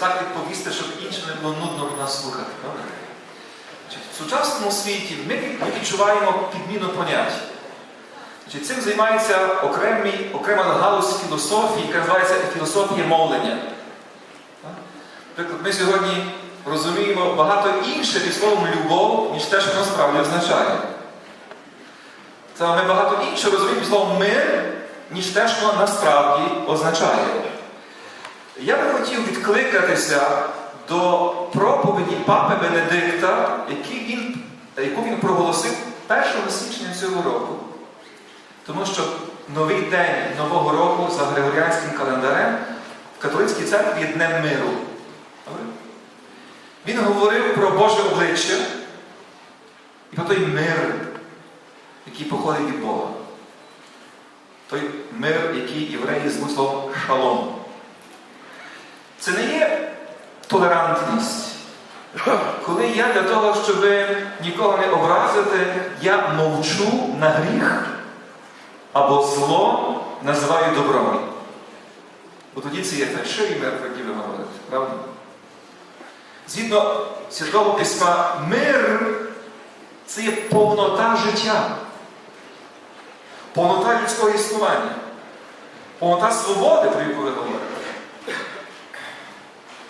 так відповісти, щоб іншим не було нудно нас слухати. Значить, В сучасному світі ми, відчуваємо підміну понять. Цим займається окремий, окрема галузь філософії, яка називається філософія мовлення. Наприклад, ми сьогодні розуміємо багато інше під словом любов, ніж те, що воно справді означає. Ми багато інше розуміємо під словом мир, ніж те, що насправді означає. Я би хотів відкликатися до проповіді Папи Бенедикта, яку він проголосив 1 січня цього року. Тому що новий день Нового року за Григоріанським календарем в католицькій церкві є Днем миру. Він говорив про Боже обличчя і про той мир, який походить від Бога. Той мир, який євреї звуть словом шалом. Це не є толерантність. Коли я для того, щоб нікого не образити, я мовчу на гріх або зло називаю добром. Бо тоді це є фальшивий мир, про який ви говорите, правда? Згідно Святого Письма, мир це є повнота життя, повнота людського існування, повнота свободи, про яку ви говорите.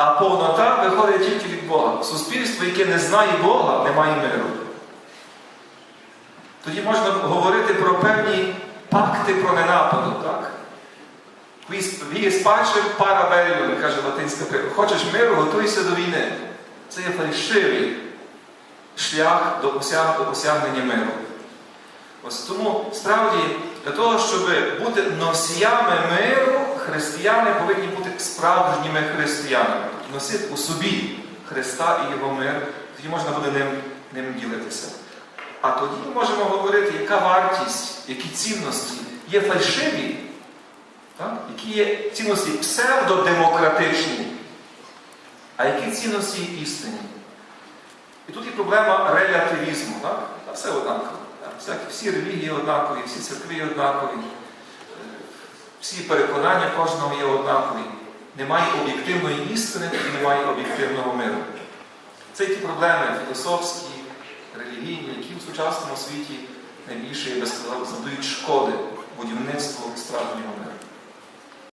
А повнота виходить тільки від Бога. Суспільство, яке не знає Бога, не має миру. Тоді можна говорити про певні пакти про ненападу, так? Віє спаче пара беллю, каже латинська пиво. Хочеш миру, готуйся до війни. Це є фальшивий шлях до осягнення миру. Ось тому справді для того, щоб бути носіями миру, християни повинні бути справжніми християнами. Носити у собі Христа і Його мир, тоді можна буде ним, ним ділитися. А тоді ми можемо говорити, яка вартість, які цінності є фальшиві, так? які є цінності псевдодемократичні, а які цінності істинні. І тут є проблема релятивізму. Так? Та все однаково. Всі релігії однакові, всі церкви однакові, всі переконання кожного є однакові. Немає об'єктивної істини і немає об'єктивного миру. Це ті проблеми філософські, релігійні, які в сучасному світі найбільше, я би сказав, завдають шкоди будівництву справжнього миру.